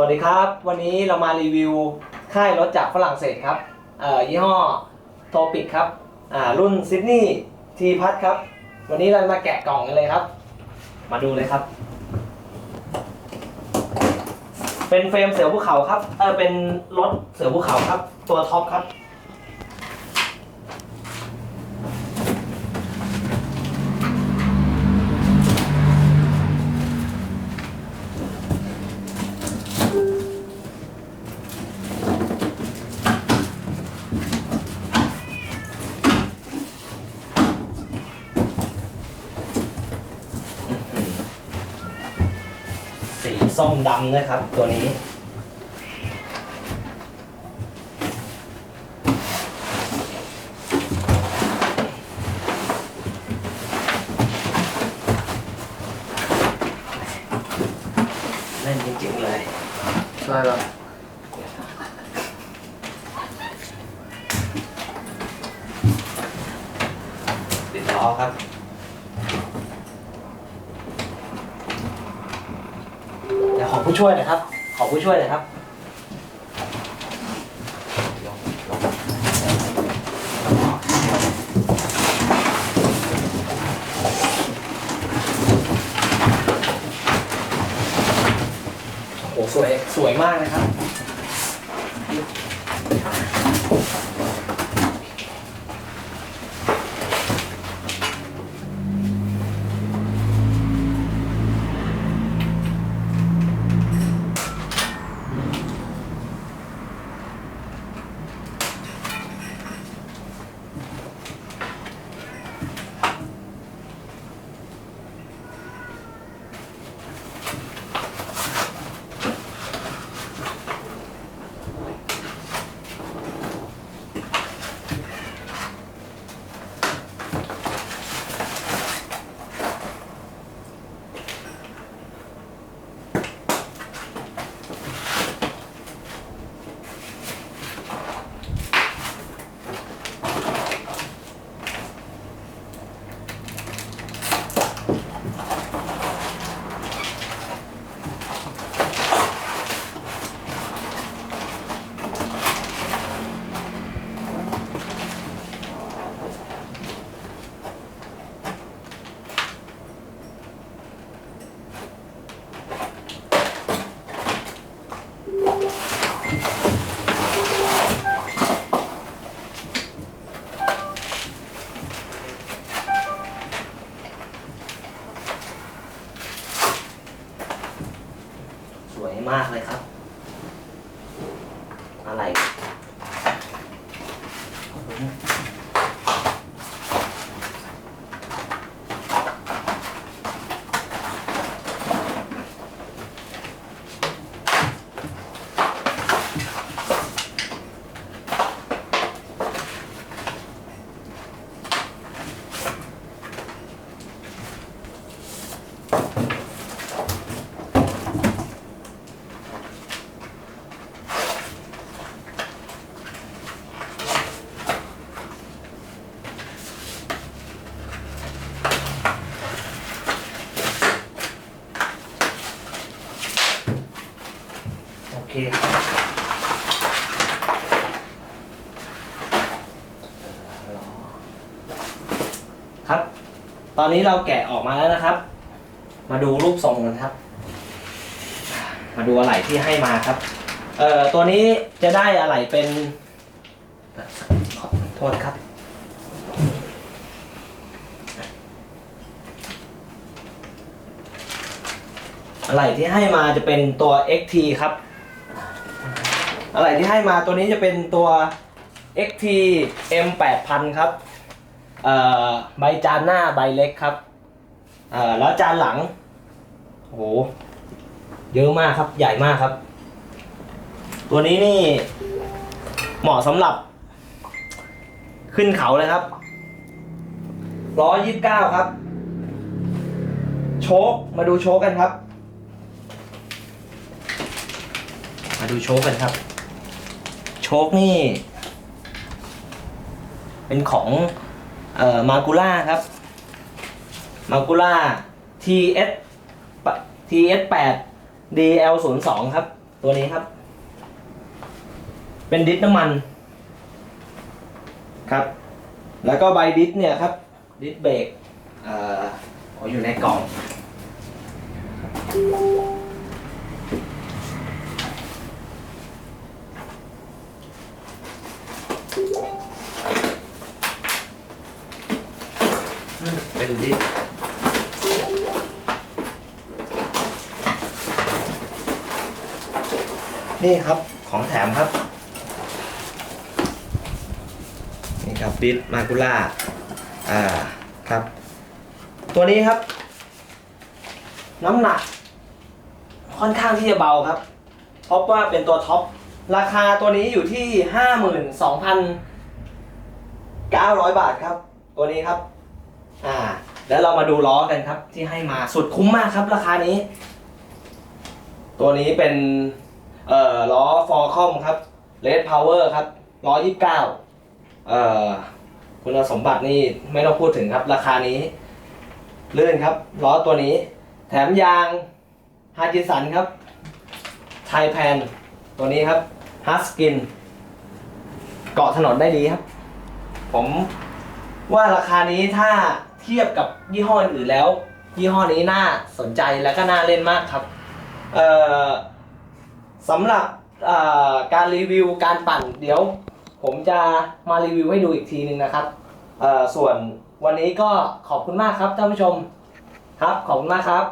วัสดีครับ วันนี้เรามารีวิวค่ายรถจากฝรั่งเศสครับยี่ห้อโทปิกครับอ่ารุ่นซิดนีย์ทีพัทครับ วันนี้เรามาแกะกล่องกันเลยครับ มาดูเลยครับ เป็นเฟรมเสือภูเขาครับเออเป็นรถเสือภูเขาครับ ตัวท็อปครับ สีส้มดำนะครับ ตัวนี้ เล่นจริงๆเลย ใช่แล้วติดล้อครับ เดี๋ยวขอผู้ ช่วยหน่อยครับ ขอผู้ช่วยหน่อยครับ โอ้โหสวย สวยมากนะครับ มากเลยครับ อะไร โอเค ครับ ตอนนี้เราแกะออกมาแล้วนะครับ มาดูรูปทรงกันครับ มาดูอะไหล่ที่ให้มาครับ เอ่อตัวนี้จะได้อะไหล่เป็นขอโทษครับ อะไหล่ที่ให้มาจะเป็นตัว XT ครับ อะไหล่ที่ให้มาตัวนี้จะเป็นตัว XT M 8000 ครับ อ่อใบจานหน้าใบเล็กครับเอ่อแล้วจานหลังโอ้โหเยอะมากครับใหญ่มากครับ ตัวนี้นี่เหมาะสำหรับ ขึ้นเขาเลยครับร้อยยี่สิบเก้าครับ โชคมาดูโชคกันครับ มาดูโชคกันครับ โชคนี่ เป็นของ เอ่อมากูล่าครับมากูล่า TS TS 8 DL 0 2ครับ ตัวนี้ครับ เป็นดิสน้ำมัน ครับ แล้วก็ใบดิสเนี่ยครับ ดิสเบรกเอ่ออ๋ออยู่ในกล่อง เป็นดิสนี่ครับของแถมครับ นี่ครับดิสมาคุล่าอ่าครับ ตัวนี้ครับ น้ำหนัก ค่อนข้างที่จะเบาครับเพราะว่าเป็นตัวท็อป ราคาตัวนี้อยู่ที่ห้าหมื่นสองพันเก้าร้อยบาทครับ ตัวนี้ครับ อ่า แล้วเรามาดูล้อกันครับ ที่ให้มาสุดคุ้มมากครับ ราคานี้ ตัวนี้เป็น เอ่อล้อฟอร์คอมครับเลดพาวเวอร์ครับล้อยี่สิบเก้าเอ่อคุณสมบัตินี่ไม่ต้องพูดถึงครับ ราคานี้เลื่อนครับล้อตัวนี้ แถมยางฮาจิสันครับไทยแพนตัวนี้ครับฮัสกิน เกาะถนนได้ดีครับ ผมว่าราคานี้ถ้า ทียบกับยี่ห้ออื่นแล้ว ยี่ห้อนี้น่าสนใจและก็น่าเล่นมากครับเอ่อสำหรับการรีวิวการปั่นเดี๋ยว ผมจะมารีวิวให้ดูอีกทีนึงนะครับเอ่อส่วนวันนี้ก็ขอบคุณมากครับท่านผู้ชมครับขอบคุณมากครับ